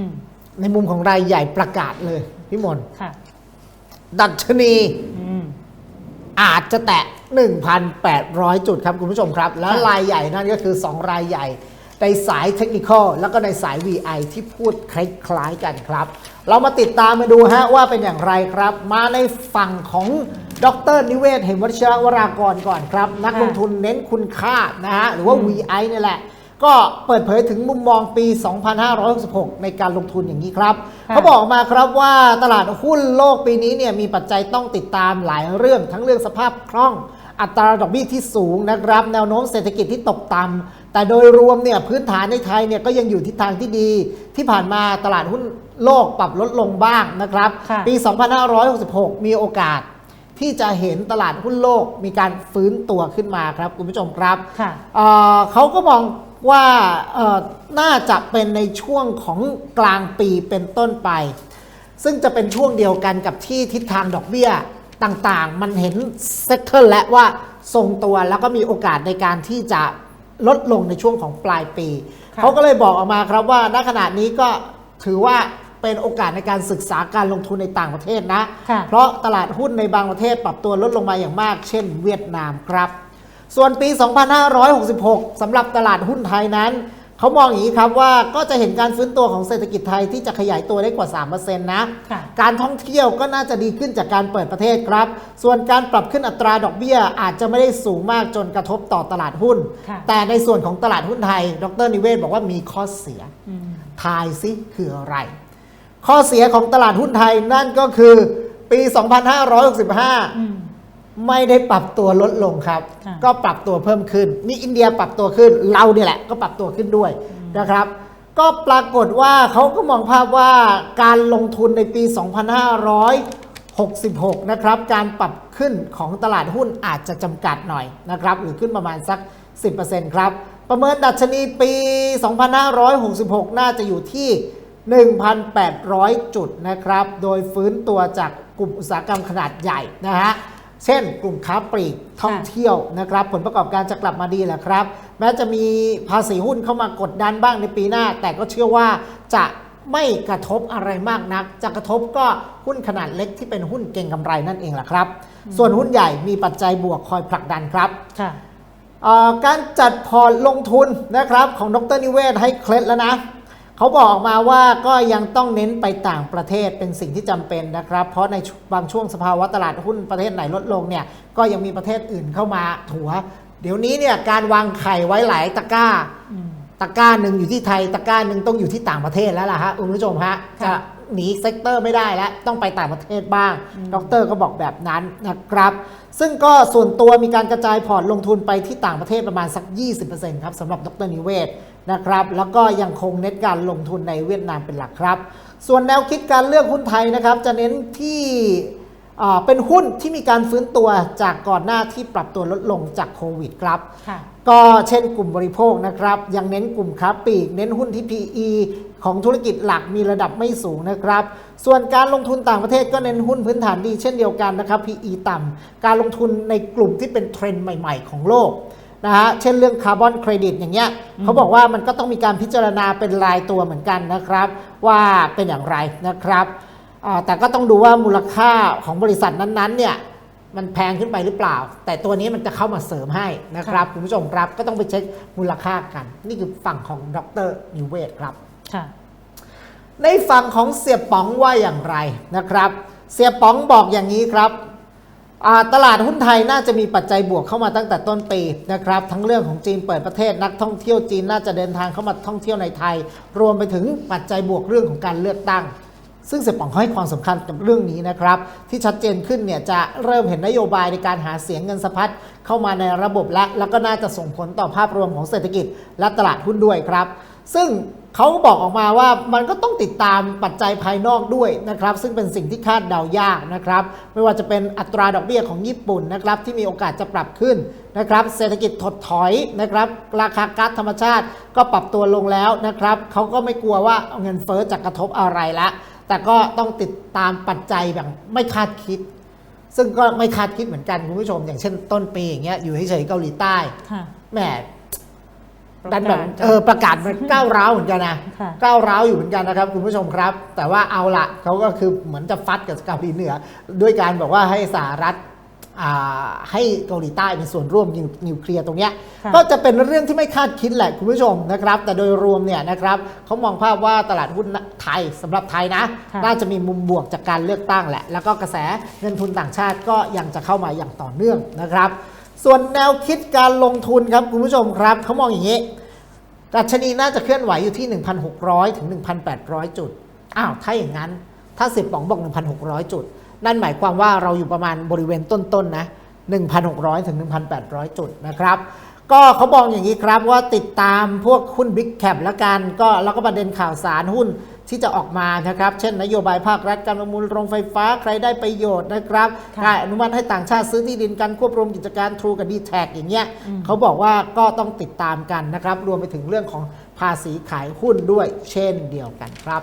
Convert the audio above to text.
อืมในมุมของรายใหญ่ประกาศเลยพี่มนต์ค่ะ ดัชนีอืมอาจจะแตะ 1,800 จุดครับคุณผู้ชมครับ แล้วค่ะรายใหญ่นั่นก็คือ 2 รายใหญ่ ในสายเทคนิคอลแล้วก็ในสาย VI ที่พูดคล้ายๆกันครับ เรามาติดตามมาดูฮะว่าเป็นอย่างไรครับ มาในฝั่งของดรนิเวศ เหมวัชรวรากรก่อนครับ นักลงทุนเน้นคุณค่านะฮะหรือว่า VI นี่แหละ ก็เปิดเผยถึงมุมมองปี 2566 ในการลงทุนอย่างนี้ครับค่ะเขาบอกมาครับว่าตลาดหุ้นโลกปีนี้เนี่ยมีปัจจัยต้องติดตามหลายเรื่องทั้งเรื่องสภาพคล่อง อัตราดอกเบี้ยที่สูงนะครับ แนวโน้มเศรษฐกิจที่ตกต่ำแต่โดยรวมเนี่ยพื้นฐานในไทยเนี่ยก็ยังอยู่ทิศทางที่ดี ที่ผ่านมาตลาดหุ้นโลกปรับลดลงบ้างนะครับค่ะปี 2566 มีโอกาสที่จะเห็นตลาดหุ้นโลกมีการฟื้นตัวขึ้นมาครับคุณผู้ชมครับค่ะเอ่อเขาก็มอง ว่าเอ่อน่าจะเป็นในช่วงของกลางปีเป็นต้นไป ซึ่งจะเป็นช่วงเดียวกันกับที่ทิศทางดอกเบี้ยต่างๆ มันเห็นเซตเทิลและว่าทรงตัวแล้วก็มีโอกาสในการที่จะลดลงในช่วงของปลายปีค่ะเขาก็เลยบอกออกมาครับว่าณขณะนี้ก็ถือว่าเป็นโอกาสในการศึกษาการลงทุนในต่างประเทศนะค่ะเพราะตลาดหุ้นในบางประเทศปรับตัวลดลงมาอย่างมาก เช่น เวียดนามครับ ส่วนปี 2566สำหรับตลาดหุ้นไทยนั้น เขามองอย่างนี้ครับว่าก็จะเห็นการฟื้นตัวของเศรษฐกิจไทยที่จะขยายตัวได้กว่า 3%นะค่ะการท่องเที่ยวก็น่าจะดีขึ้นจากการเปิดประเทศครับ ส่วนการปรับขึ้นอัตราดอกเบี้ยอาจจะไม่ได้สูงมากจนกระทบต่อตลาดหุ้นค่ะแต่ในส่วนของตลาดหุ้นไทย ดรนิเวศบอกว่ามีข้อเสียอืมทายซิคืออะไร ข้อเสียของตลาดหุ้นไทยนั่นก็คือปี 2565อืม ไม่ได้ปรับตัวลดลงครับค่ะก็ปรับตัวเพิ่มขึ้นมีอินเดียปรับตัวขึ้น เราเนี่ยแหละก็ปรับตัวขึ้นด้วยนะครับ ก็ปรากฏว่าเขาก็มองภาพว่าการลงทุนในปี 2566 นะครับ การปรับขึ้นของตลาดหุ้นอาจจะจำกัดหน่อยนะครับ หรือขึ้นประมาณสัก 10%ครับ ประเมินดัชนีปี 2566 น่าจะอยู่ที่ 1,800 จุดนะครับ โดยฟื้นตัวจากกลุ่มอุตสาหกรรมขนาดใหญ่นะฮะ เช่น กลุ่มค้าปลีกท่องเที่ยวนะครับ ผลประกอบการจะกลับมาดีแหละครับ แม้จะมีภาษีหุ้นเข้ามากดดันบ้างในปีหน้า แต่ก็เชื่อว่าจะไม่กระทบอะไรมากนัก จะกระทบก็หุ้นขนาดเล็กที่เป็นหุ้นเก่งกำไรนั่นเองแหละครับ ส่วนหุ้นใหญ่มีปัจจัยบวกคอยผลักดันครับค่ะเอ่อการจัดพอร์ตลงทุนนะครับของดรนิเวศให้เคล็ดแล้วนะ เขาบอกออกมาว่าก็ยังต้องเน้นไปต่างประเทศเป็นสิ่งที่จำเป็นนะครับ เพราะในบางช่วงสภาวะตลาดหุ้นประเทศไหนลดลงเนี่ยก็ยังมีประเทศอื่นเข้ามาถัว เดี๋ยวนี้เนี่ยการวางไข่ไว้หลายตะกร้าอืมตะกร้าหนึ่งอยู่ที่ไทย ตะกร้าหนึ่งต้องอยู่ที่ต่างประเทศแล้วล่ะฮะคุณผู้ชมฮะค่ะจะ หนีเซกเตอร์ไม่ได้แล้ว ต้องไปต่างประเทศบ้าง ดรก็บอกแบบนั้นนะครับ ซึ่งก็ส่วนตัวมีการกระจายพอร์ตลงทุนไปที่ต่างประเทศประมาณสัก 20%ครับสำหรับดรนิเวศนะครับ แล้วก็ยังคงเน้นการลงทุนในเวียดนามเป็นหลักครับ ส่วนแนวคิดการเลือกหุ้นไทยนะครับ จะเน้นที่อ่าเป็นหุ้นที่มีการฟื้นตัวจากก่อนหน้าที่ปรับตัวลดลงจากโควิดครับค่ะก็เช่นกลุ่มบริโภคนะครับ ยังเน้นกลุ่มค้าปลีก เน้นหุ้นที่ PE ของธุรกิจหลักมีระดับไม่สูงนะครับ ส่วนการลงทุนต่างประเทศก็เน้นหุ้นพื้นฐานดีเช่นเดียวกันนะครับ PE ต่ำการลงทุนในกลุ่มที่เป็นเทรนด์ใหม่ ๆ ของโลกนะฮะเช่นเรื่องคาร์บอนเครดิตอย่างเงี้ยเขาบอกว่ามันก็ต้องมีการพิจารณาเป็นรายตัวเหมือนกันนะครับ ว่าเป็นอย่างไรนะครับแต่ก็ต้องดูว่ามูลค่าของบริษัทนั้นๆเนี่ยมันแพงขึ้นไปหรือเปล่า แต่ตัวนี้มันจะเข้ามาเสริมให้นะครับคุณผู้ชมครับก็ต้องไปเช็คมูลค่ากัน นี่คือฝั่งของดรนิเวศครับ ในฝั่งของเสียป๋องว่าอย่างไรนะครับ เสียป๋องบอกอย่างนี้ครับตลาดหุ้นไทยน่าจะมีปัจจัยบวกเข้ามาตั้งแต่ต้นปีนะครับ ทั้งเรื่องของจีนเปิดประเทศนักท่องเที่ยวจีนน่าจะเดินทางเข้ามาท่องเที่ยวในไทย รวมไปถึงปัจจัยบวกเรื่องของการเลือกตั้ง ซึ่งเสียป๋องเขาให้ความสำคัญกับเรื่องนี้นะครับ ที่ชัดเจนขึ้นเนี่ยจะเริ่มเห็นนโยบายในการหาเสียงเงินสะพัดเข้ามาในระบบและแล้วก็น่าจะส่งผลต่อภาพรวมของเศรษฐกิจและตลาดหุ้นด้วยครับ ซึ่งเขาก็บอกออกมาว่ามันก็ต้องติดตามปัจจัยภายนอกด้วยนะครับ ซึ่งเป็นสิ่งที่คาดเดายากนะครับ ไม่ว่าจะเป็นอัตราดอกเบี้ยของญี่ปุ่นนะครับที่มีโอกาสจะปรับขึ้นนะครับ เศรษฐกิจถดถอยนะครับ ราคาก๊าซธรรมชาติก็ปรับตัวลงแล้วนะครับเขาก็ไม่กลัวว่าเงินเฟ้อจะกระทบอะไรละแต่ก็ต้องติดตามปัจจัยแบบไม่คาดคิด ซึ่งก็ไม่คาดคิดเหมือนกันคุณผู้ชม อย่างเช่นต้นปีอย่างเงี้ยอยู่เฉยๆเกาหลีใต้ค่ะแหม ดันแบบประกาศเออประกาศมันก้าวร้าวเหมือนกันนะค่ะก้าวร้าวอยู่เหมือนกันนะครับคุณผู้ชมครับ แต่ว่าเอาละเขาก็คือเหมือนจะฟัดกับเกาหลีเหนือ ด้วยการบอกว่าให้สหรัฐอ่าให้เกาหลีใต้มีส่วนร่วมนิวนิวเคลียร์ตรงเนี้ยค่ะก็จะเป็นเรื่องที่ไม่คาดคิดแหละคุณผู้ชมนะครับ แต่โดยรวมเนี่ยนะครับเขามองภาพว่าตลาดหุ้นไทยสำหรับไทยนะค่ะน่าจะมีมุมบวกจากการเลือกตั้งแหละ แล้วก็กระแสเงินทุนต่างชาติก็ยังจะเข้ามาอย่างต่อเนื่องนะครับ ส่วนแนวคิดการลงทุนครับคุณผู้ชมครับเขามองอย่างนี้ดัชนีน่าจะเคลื่อนไหวอยู่ที่ 1,600 ถึง 1,800 จุด อ้าว ถ้าอย่างนั้น ถ้าสิบป๋องบอก 1,600 จุด นั่นหมายความว่าเราอยู่ประมาณบริเวณต้นๆนะ 1,600 ถึง 1,800 จุดนะครับ ก็เขาบอกอย่างนี้ครับว่าติดตามพวกหุ้น Big Cap ละกัน ก็แล้วก็ประเด็นข่าวสารหุ้น ที่จะออกมานะครับ เช่นนโยบายภาครัฐการประมูลโรงไฟฟ้าใครได้ประโยชน์นะครับค่ะการอนุมัติให้ต่างชาติซื้อที่ดินการควบรวมกิจการ True กับ d t แทอย่างเงี้ยเขาบอกว่าก็ต้องติดตามกันนะครับ รวมไปถึงเรื่องของภาษีขายหุ้นด้วยเช่นเดียวกันครับ